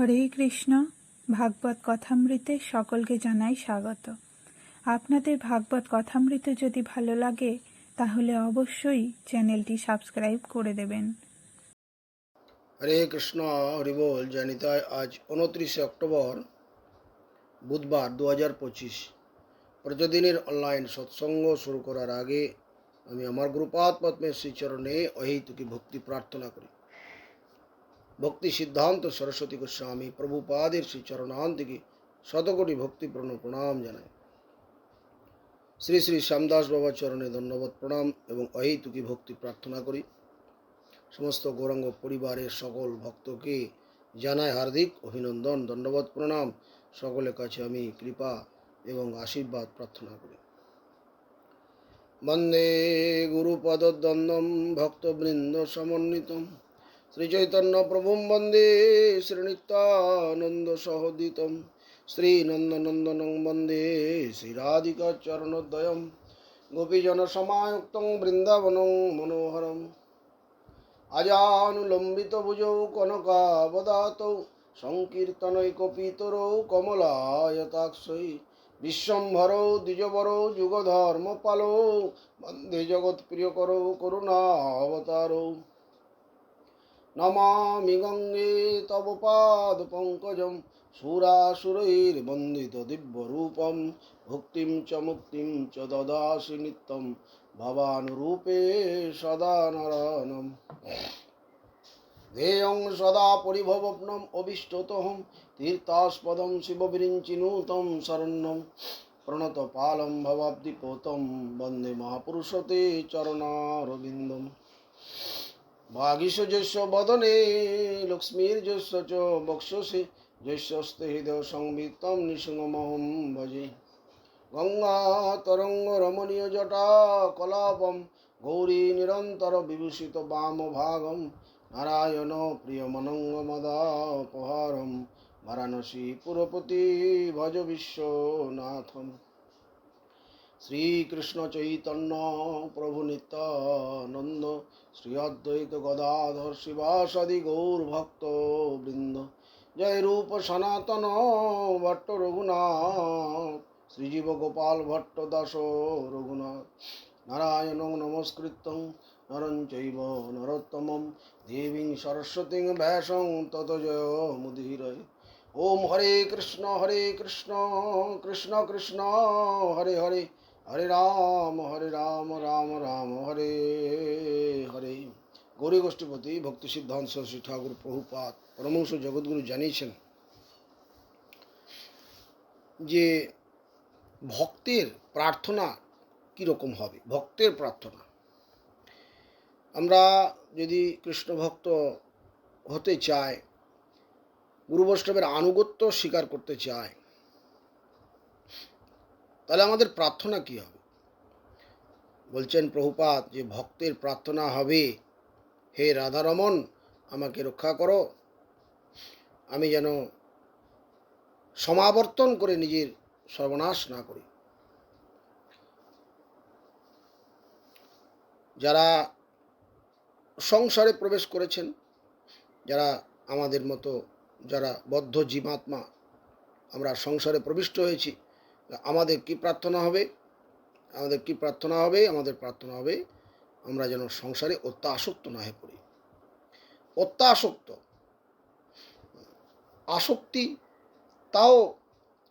হরে কৃষ্ণ, ভাগবত কথামৃতে সকলকে জানাই স্বাগত। আপনাদের ভাগবত কথামৃত যদি ভালো লাগে, তাহলে অবশ্যই চ্যানেলটি সাবস্ক্রাইব করে দেবেন। হরে কৃষ্ণ হরিবোল জানিতায় আজ উনত্রিশে অক্টোবর, বুধবার দু হাজার পঁচিশ। প্রতিদিনের অনলাইন সৎসঙ্গ শুরু করার আগে আমি আমার পদ্মের শ্রীচরণে অহেতুকি ভক্তি প্রার্থনা করি। ভক্তি সিদ্ধান্ত সরস্বতী গোস্বামী প্রভুপাদের শ্রীচরণান্তিকে শতকোটি ভক্তিপূর্ণ প্রণাম জানাই শ্রী শ্রী শ্যামদাস বাবা চরণে ধন্যবাদ, প্রণাম এবং অহেতুকি ভক্তি প্রার্থনা করি। সমস্ত গৌরাঙ্গ পরিবারের সকল ভক্তকে জানাই হার্দিক অভিনন্দন দণ্ডবোধ প্রণাম। সকলের কাছে আমি কৃপা এবং আশীর্বাদ প্রার্থনা করি। বন্দে গুরুপদদ্বন্দ্বম ভক্তবৃন্দ সমন্বিতম। শ্রীচৈতন্য প্রভুম বন্দে শ্রীনিত্যানন্দ সহদিতম শ্রীনন্দনন্দনং বন্দে শ্রীরাধিকা গোপীজন সমায়ুক্তং বৃন্দাবনং মনোহরম আজানুলম্বিত ভুজৌ কনকাবদাতৌ সংকীর্তনৈকপিতরৌ বিশ্বম্ভরৌ দ্বিজবরৌ যুগধর্মপালৌ বন্দে জগৎপ্রিয়করৌ করুণাবতারৌ নমামি গঙ্গে তব পাদপঙ্কজম সুরাসুরৈর্বন্দিত দিব্যরূপম ভক্তিম চ মুক্তিম চ দদাসি নিত্যম ভবানুরূপে সদা নরনম ध्येयं सदा परिभवप्नम् अभिष्टतोऽहं तीर्थास्पदं शिवविरिञ्चिनूतं शरण्यं प्रणतपालं भवाब्धिपोतं वन्दे महापुरुषते चरणारविन्दम् মাগীষ যস্য বদনে লক্ষ্মীর যস্য চ বক্ষসে যস্যস্তে হৃদয় সংবিত্তম নৃসিংহমহম ভজে গঙ্গা তরঙ্গ রমণীয় জটা কলাপম গৌরী নিরন্তর বিভূষিত বাম ভাগম নারায়ণ প্রিয় মনঙ্গ মদাপহারম বারাণসী পুরপতি ভজ বিশ্বনাথম শ্রীকৃষ্ণ চৈতন্য প্রভু নিত্যানন্দ, শ্রী অদ্বৈত গদাধর শিবাসাদি গৌর ভক্ত বৃন্দ। জয় রূপ সনাতন ভট্ট রঘুনাথ শ্রীজীব গোপাল ভট্ট দাস রঘুনাথ। নারায়ণ নমস্কৃত্যং নরং চৈব নরোত্তমম, দেবীং সরস্বতীং ব্যাসং তত জয় মুদিরয়। ওম হরে কৃষ্ণ হরে কৃষ্ণ কৃষ্ণ কৃষ্ণ, হরে হরে। হরে রাম হরে রাম রাম রাম, হরে হরে। গৌরী গোষ্ঠীপতি, ভক্তি সিদ্ধান্ত শ্রী ঠাকুর প্রভুপাত পরমংশ জগৎগুরু জানিয়েছেন যে ভক্তের প্রার্থনা কীরকম হবে? ভক্তের প্রার্থনা। আমরা যদি কৃষ্ণ ভক্ত হতে চাই, গুরু বৈষ্ণবের আনুগত্য স্বীকার করতে চাই তাহলে আমাদের প্রার্থনা কি হবে? বলছেন প্রভুপাত যে ভক্তের প্রার্থনা হবে, হে রাধারমন আমাকে রক্ষা করো। আমি যেন সমাবর্তন করে নিজের সর্বনাশ না করি। যারা সংসারে প্রবেশ করেছেন, যারা আমাদের মতো যারা বদ্ধ জীবাত্মা, আমরা সংসারে প্রবিষ্ট হয়েছি আমাদের কি প্রার্থনা হবে? আমাদের কি প্রার্থনা হবে? আমাদের প্রার্থনা হবে, আমরা যেন সংসারে অত্যাসক্ত না হয়ে পড়ি। অত্যাসক্ত। আসক্তি তাও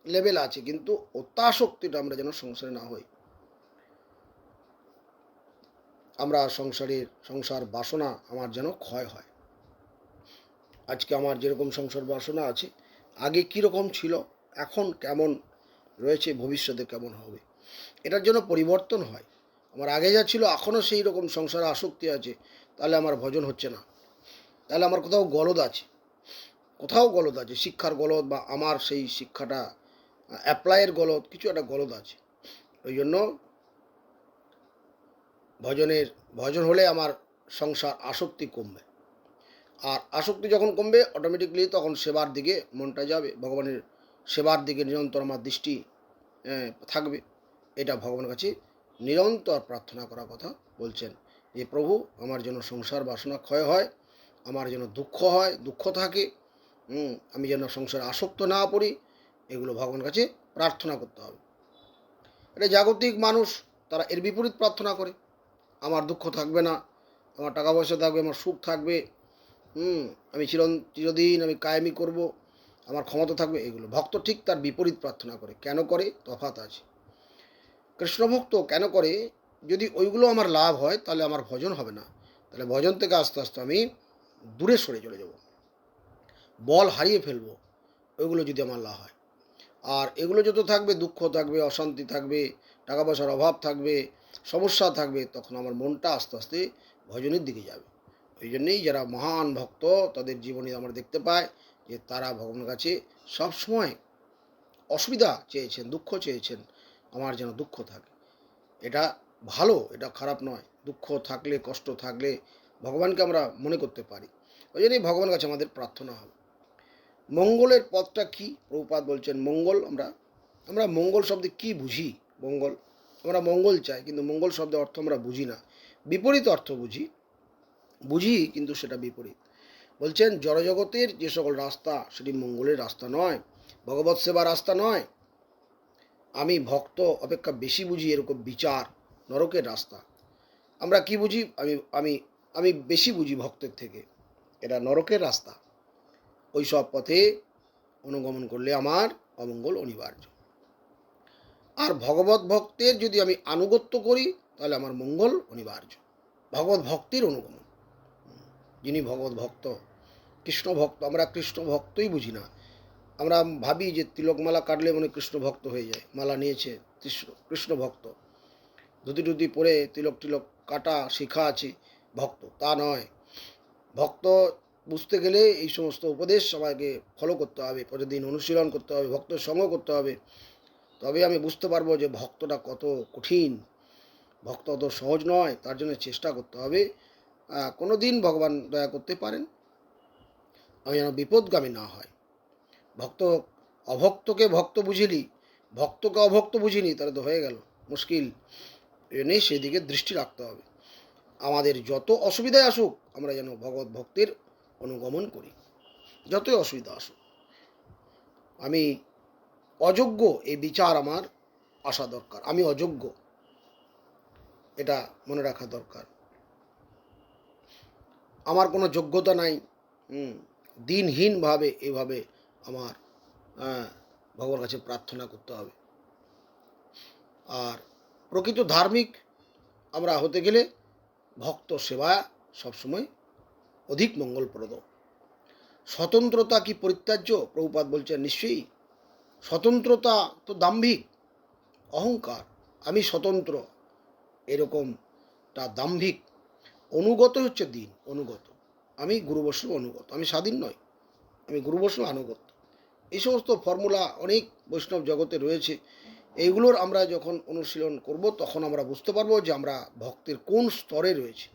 লেভেল আছে, কিন্তু অত্যাসক্তিটা আমরা যেন সংসারে না হই। আমরা সংসারের, সংসার বাসনা আমার যেন ক্ষয় হয়। আজকে আমার যেরকম সংসার বাসনা আছে, আগে কীরকম ছিল, এখন কেমন রয়েছে, ভবিষ্যতে কেমন হবে। এটার জন্য পরিবর্তন হয়। আমার আগে যা ছিল এখনও সেই রকম সংসারে আসক্তি আছে, তাহলে আমার ভজন হচ্ছে না। তাহলে আমার কোথাও গলদ আছে। কোথাও গলদ আছে, শিক্ষার গলদ বা আমার সেই শিক্ষাটা, অ্যাপ্লাইয়ের গলদ, কিছু একটা গলদ আছে। ওই জন্য ভজনের, ভজন হলে আমার সংসার আসক্তি কমবে। আর আসক্তি যখন কমবে অটোমেটিকলি তখন সেবার দিকে মনটা যাবে, ভগবানের সেবার দিকে নিরন্তর আমার দৃষ্টি থাকবে। এটা ভগবানের কাছে নিরন্তর প্রার্থনা করার কথা বলছেন যে, প্রভু, আমার যেন সংসার বাসনা ক্ষয় হয়, আমার যেন দুঃখ হয়, দুঃখ থাকে আমি যেন সংসারে আসক্ত না পড়ি, এগুলো ভগবানের কাছে প্রার্থনা করতে হবে। এটা জাগতিক মানুষ, তারা এর বিপরীত প্রার্থনা করে। আমার দুঃখ থাকবে না, আমার টাকা পয়সা থাকবে, আমার সুখ থাকবে, হুম, আমি চিরন, চিরদিন আমি কায়েমি করব আমার ক্ষমতা থাকবে এগুলো। ভক্ত ঠিক তার বিপরীত প্রার্থনা করে, কেন করে? তফাত আছে। কৃষ্ণভক্ত কেন করে? যদি ওইগুলো আমার লাভ হয়, তাহলে আমার ভজন হবে না। তাহলে ভজন থেকে আস্তে আস্তে আমি দূরে সরে চলে যাব। বল হারিয়ে ফেলব, ওইগুলো যদি আমার লাভ হয়। আর এগুলো যত থাকবে, দুঃখ থাকবে, অশান্তি থাকবে, টাকা পয়সার অভাব থাকবে, সমস্যা থাকবে, তখন আমার মনটা আস্তে আস্তে ভজনের দিকে যাবে। ওই জন্যেই যারা মহান ভক্ত, তাদের জীবনে আমরা দেখতে পাই যে তারা ভগবানের কাছে সবসময় অসুবিধা চেয়েছেন, দুঃখ চেয়েছেন, আমার যেন দুঃখ থাকে। এটা ভালো, এটা খারাপ নয়। দুঃখ থাকলে, কষ্ট থাকলে ভগবানকে আমরা মনে করতে পারি। ওই জন্যই ভগবানের কাছে আমাদের প্রার্থনা হবে। মঙ্গলের পথটা কি? প্রভুপাত বলছেন, মঙ্গল আমরা আমরা মঙ্গল শব্দে কি বুঝি? মঙ্গল, আমরা মঙ্গল চাই, কিন্তু মঙ্গল শব্দের অর্থ আমরা বুঝি না। বিপরীত অর্থ বুঝি বুঝি, কিন্তু সেটা বিপরীত। বলছেন, জড়জগতের যে সকল রাস্তা, সেটি মঙ্গলের রাস্তা নয় ভগবত সেবা রাস্তা নয়। আমি ভক্ত, অপেক্ষা বেশি বুঝি এরকম বিচার, নরকের রাস্তা। আমরা কি বুঝি? আমি আমি আমি বেশি বুঝি ভক্তের থেকে। এটা নরকের রাস্তা। ওই সব পথে অনুগমন করলে আমার অমঙ্গল অনিবার্য। আর ভগবত ভক্তের যদি আমি আনুগত্য করি, তাহলে আমার মঙ্গল অনিবার্য। ভগবত ভক্তির অনুগমন। যিনি ভগবত ভক্ত, কৃষ্ণ ভক্ত, আমরা কৃষ্ণ ভক্তই বুঝি না। আমরা ভাবি যে তিলকমালা কাটলে মনে কৃষ্ণ ভক্ত হয়ে যায়, মালা নিয়েছে কৃষ্ণ কৃষ্ণ ভক্ত। ধুতি টুতি পরে তিলক টিলক কাটা শিখা আছে, ভক্ত, তা নয়। ভক্ত বুঝতে গেলে এই সমস্ত উপদেশ সবাইকে ফলো করতে হবে প্রতিদিন অনুশীলন করতে হবে ভক্তের সঙ্গ করতে হবে। তবে আমি বুঝতে পারব যে ভক্তটা কত কঠিন। ভক্ত অত সহজ নয়, তার জন্য চেষ্টা করতে হবে। কোনো দিন ভগবান দয়া করতে পারেন। আমি যেন বিপদগামী না হয়। ভক্ত, অভক্তকে ভক্ত বুঝিলি, ভক্তকে অভক্ত বুঝিনি, তাহলে তো হয়ে গেল, মুশকিল। জন্যই সেদিকে দৃষ্টি রাখতে হবে। আমাদের যত অসুবিধায় আসুক, আমরা যেন ভগবত ভক্তির অনুগমন করি। যতই অসুবিধা আসুক। আমি অযোগ্য, এই বিচার আমার আসা দরকার। আমি অযোগ্য। এটা মনে রাখা দরকার। আমার কোনো যোগ্যতা নাই। দিনহীনভাবে এভাবে আমার আহ, ভগবানের কাছে প্রার্থনা করতে হবে। আর প্রকৃত ধার্মিক আমরা হতে গেলে ভক্ত সেবা সবসময় অধিক মঙ্গলপ্রদ। স্বতন্ত্রতা কি পরিত্যাজ্য? প্রভুপাত বলছেন নিশ্চয়ই। স্বতন্ত্রতা তো দাম্ভিক অহংকার। আমি স্বতন্ত্র এরকমটা দাম্ভিক অনুগত হচ্ছে দিন, অনুগত। আমি গুরু বৈষ্ণব অনুগত, আমি স্বাধীন নয় আমি গুরু বৈষ্ণব আনুগত্য। এই সমস্ত ফর্মুলা অনেক বৈষ্ণব জগতে রয়েছে, এইগুলোর আমরা যখন অনুশীলন করব, তখন আমরা বুঝতে পারব যে আমরা ভক্তের কোন স্তরে রয়েছে।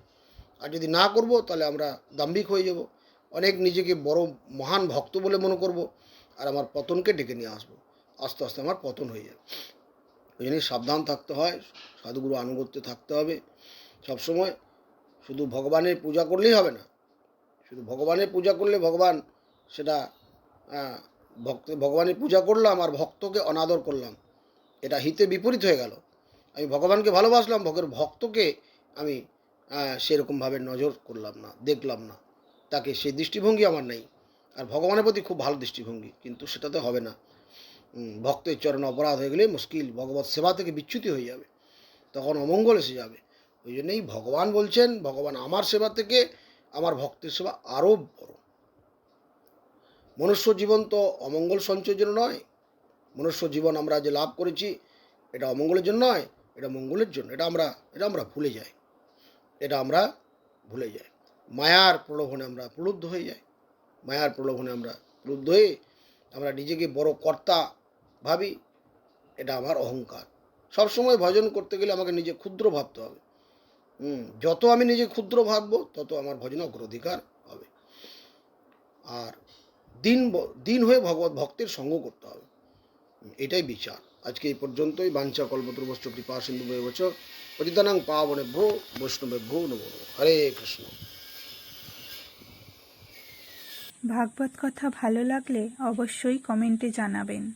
আর যদি না করব, তাহলে আমরা দাম্ভিক হয়ে যাব। অনেক নিজেকে বড় মহান ভক্ত বলে মনে করব, আর আমার পতনকে ডেকে নিয়ে আসব। আস্তে আস্তে আমার পতন হয়ে যাবে। ওই জন্যই সাবধান থাকতে হয়, সাধুগুরু আনুগত্যে থাকতে হবে। সবসময় শুধু ভগবানের পূজা করলেই হবে না। শুধু ভগবানের পূজা করলে ভগবান সেটা ভক্ত ভগবানের পূজা করলাম আর ভক্তকে অনাদর করলাম। এটা হিতে বিপরীত হয়ে গেল। আমি ভগবানকে ভালোবাসলাম, ভগের ভক্তকে আমি সেরকমভাবে নজর করলাম না, দেখলাম না। তাকে সেই দৃষ্টিভঙ্গি আমার নেই। আর ভগবানের প্রতি খুব ভালো দৃষ্টিভঙ্গি, কিন্তু সেটাতে হবে না। ভক্তের চরণ অপরাধ হয়ে গেলে মুশকিল, ভগবত সেবা থেকে বিচ্যুতি হয়ে যাবে। তখন অমঙ্গল এসে যাবে। ওই জন্যই ভগবান বলছেন, ভগবান আমার সেবা থেকে আমার ভক্তের সেবা আরও বড়। মনুষ্য জীবন তো অমঙ্গল সঞ্চয়ের জন্য নয়। মনুষ্য জীবন আমরা যে লাভ করেছি, এটা অমঙ্গলের জন্য নয়, এটা মঙ্গলের জন্য, এটা আমরা এটা আমরা ভুলে যাই। এটা আমরা ভুলে যাই। মায়ার প্রলোভনে আমরা প্রলুব্ধ হয়ে যাই। মায়ার প্রলোভনে আমরা প্রলুব্ধ হয়ে আমরা নিজেকে বড় কর্তা ভাবি, এটা আমার অহংকার। সবসময় ভজন করতে গেলে আমাকে নিজে ক্ষুদ্র ভাবতে হবে। হুম, যত আমি নিজে ক্ষুদ্র ভাববো, তত আমার ভজন অগ্রাধিকার হবে। আর দিন দিন হয়ে ভগবত ভক্তের সঙ্গ করতে হবে। এটাই বিচার। আজকে এই পর্যন্তই। বাঞ্ছা কল্পতরুবশ্চ কৃপা সিন্ধু বচ পতিতানাং পাবনে ভ্রো বৈষ্ণবে ভ্রো নমো। হরে কৃষ্ণ। ভাগবত কথা ভালো লাগলে অবশ্যই কমেন্টে জানাবেন।